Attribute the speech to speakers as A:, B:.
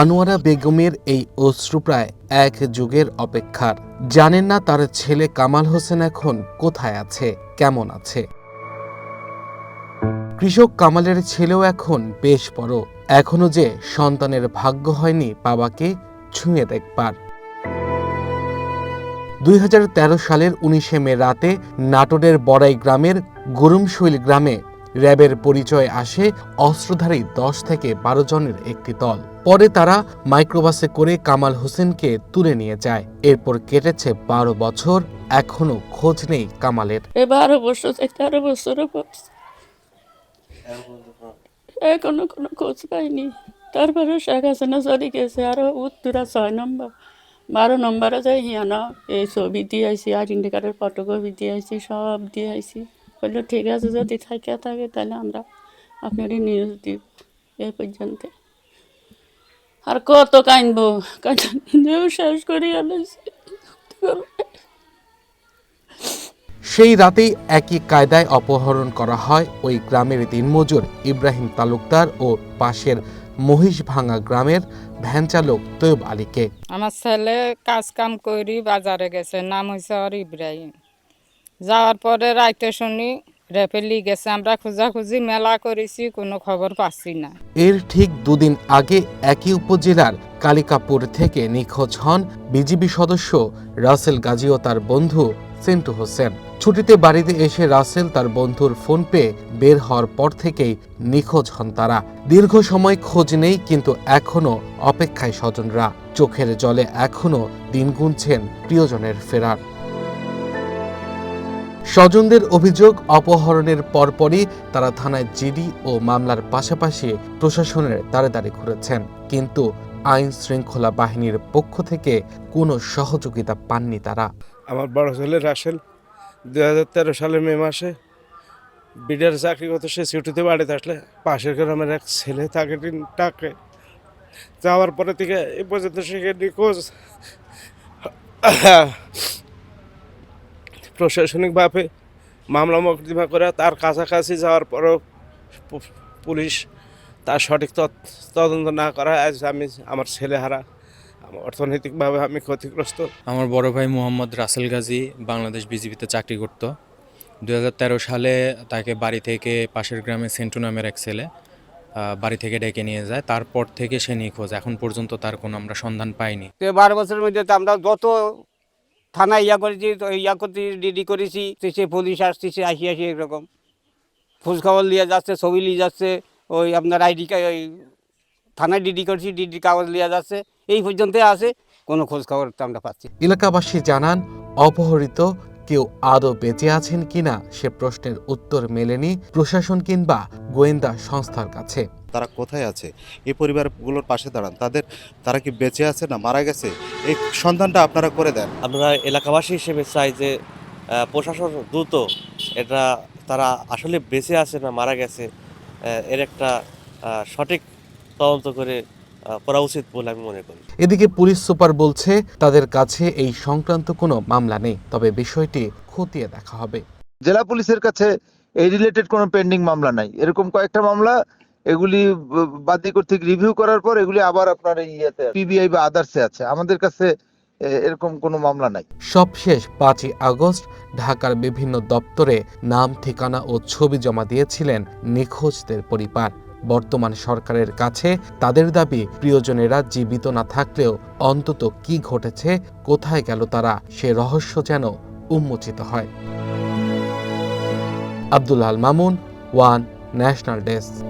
A: আনোয়ারা বেগমের এই অশ্রু প্রায় এক যুগের অপেক্ষার। জানেন না তার ছেলে কামাল হোসেন এখন কোথায় আছে, কেমন আছে। কৃষক কামালের ছেলেও এখন বেশ বড়। এখনও যে সন্তানের ভাগ্য হয়নি বাবাকে ছুঁয়ে দেখবার। দুই হাজার তেরো সালের উনিশে মে রাতে নাটোরের বড়াই গ্রামের গরুমশৈল গ্রামে র্যাবের পরিচয় আসে অস্ত্রধারী দশ থেকে বারো জনের একটি দল। পরে তারা মাইক্রোবাসে করে কামাল হোসেনকে তুলে নিয়ে যায়। এরপর কেটেছে বারো বছর এখনও খোঁজ নেই কামালের।
B: বারো বছর তেরো পড়ছে এখনও কোনো খোঁজ পাইনি। তারপরে শেখ হাসিনা চলে গেছে, আরও উত্তরা ছয় নম্বর, বারো নম্বরে যাই হিয়ানো, এই ছবি দিয়ে আইসি আইডেন্টি কার্ডের ফটোকপি দিয়ে আইসি সব দিয়ে আইসি বলল ঠিক আছে যদি থাকে থাকে তাহলে আমরা আপনার নিউজ দিব এই পর্যন্ত। আর কত কাঁদবো শেষ করি
A: সেই রাতেই একই কায়দায় অপহরণ করা হয় ওই গ্রামের দিনমজুর ইব্রাহিম তালুকদার ও পাশের মহিষভাঙা গ্রামের ভ্যান চালক তৈব আলীকে।
C: আমার ছেলে কাজ কাম করি বাজারে গেছে নাম হয়েছে ওর ইব্রাহিম যাওয়ার পরে রাইতে শুনি রেপেলি গেছে আমরা খোঁজাখুঁজি মেলা করেছি, কোনো খবর পাচ্ছি না।
A: এর ঠিক দুদিন আগে একই উপজেলার কালিকাপুর থেকে নিখোঁজ হন বিজিবি সদস্য রাসেল গাজী ও তার বন্ধু সেন্টু হোসেন। ছুটিতে বাড়িতে এসে রাসেল তার বন্ধুর ফোন পেয়ে বের হওয়ার পর থেকেই নিখোঁজ হন তারা। দীর্ঘ সময় খোঁজ নেই, কিন্তু এখনও অপেক্ষায় স্বজনরা। চোখের জলে এখনও দিন গুনছেন প্রিয়জনের ফেরার। স্বজনদের অভিযোগ অপহরণের পরপরই তারা থানায় জিডি ও মামলার পাশাপাশি প্রশাসনের দ্বারে দ্বারে ঘুরেছেন। কিন্তু আইন শৃঙ্খলা বাহিনীর পক্ষ থেকে কোনো সহযোগিতা পাননি তারা।
D: আমার বড় ছেলে রাসেল দু হাজার সালের মে মাসে বিডিআর চাকরি করতে সে ছুটিতে বাড়িতে আসলে পাশের গ্রামের এক ছেলে তাকে ডাকে। যাওয়ার পরে থেকে এ পর্যন্ত সে নিখোঁজ। প্রশাসনিকভাবে মামলা মোকদ্দমা করে তার কাছাকাছি যাওয়ার পরও পুলিশ তার সঠিক তদন্ত না করা আজ আমি আমার ছেলে হারা অর্থনৈতিকভাবে আমি ক্ষতিগ্রস্ত।
E: আমার বড় ভাই মোহাম্মদ রাসেল গাজী বাংলাদেশ বিজিবিতে চাকরি করত। দু হাজার তেরো সালে তাকে বাড়ি থেকে পাশের গ্রামে সেন্টু নামের এক ছেলে বাড়ি থেকে ডেকে নিয়ে যায়। তারপর থেকে সে নিখোঁজ। এখন পর্যন্ত তার কোনো আমরা সন্ধান পাইনি।
F: তো বারো বছরের মধ্যে আমরা যত থানায় ইয়া করেছি, তো ইয়া করতে ডিডি করেছি সে পুলিশ আসতেছে আসি আসি এরকম। খোঁজ খবর নিয়ে যাচ্ছে, ছবি নিয়ে যাচ্ছে, ওই আপনার আইডি ওই থানায় ডিডি করেছি, ডিডি কাগজ নিয়ে যাচ্ছে, এই পর্যন্ত আছে, কোনো খোঁজ খবর তো আমরা পাচ্ছি
A: এলাকাবাসী জানান, অপহরিত কেউ আদৌ বেঁচে আছেন কিনা সে প্রশ্নের উত্তর মেলেনি প্রশাসন কিংবা গোয়েন্দা সংস্থার কাছে।
G: তারা কোথায় আছে? এই পরিবারগুলোর পাশে দাঁড়ান। তাদের তারা কি বেঁচে আছে না মারা গেছে? এই সন্ধানটা আপনারা করে দেন।
H: আমরা এলাকাবাসী হিসেবে চাই যে প্রশাসন দ্রুত এটা তারা আসলে বেঁচে আছে না মারা গেছে এর একটা সঠিক তদন্ত করে করা উচিত বলে আমি মনে করি।
A: এদিকে পুলিশ সুপার বলছে তাদের কাছে এই সংক্রান্ত কোনো মামলা নেই তবে বিষয়টি খতিয়ে দেখা হবে।
I: জেলা পুলিশের কাছে এই রিলেটেড কোনো পেন্ডিং মামলা নাই। এরকম কয়েকটা মামলা এগুলি বাদী কর্তৃক রিভিউ করার পর এগুলি আবার আপনার এই ইয়েতে পিবিআই বা আদার্সে আছে। আমাদের কাছে এরকম কোনো মামলা নাই।
A: সবশেষ পাঁচই আগস্ট ঢাকার বিভিন্ন দপ্তরে নাম ঠিকানা ও ছবি জমা দিয়েছিলেন নিখোঁজদের পরিবার। বর্তমান সরকারের কাছে। তাদের দাবি, প্রিয়জনেরা জীবিত না থাকলেও অন্তত কি ঘটেছে, কোথায় গেল তারা, সে রহস্য যেন উন্মোচিত হয়। Abdul Al Mamun, one national desk.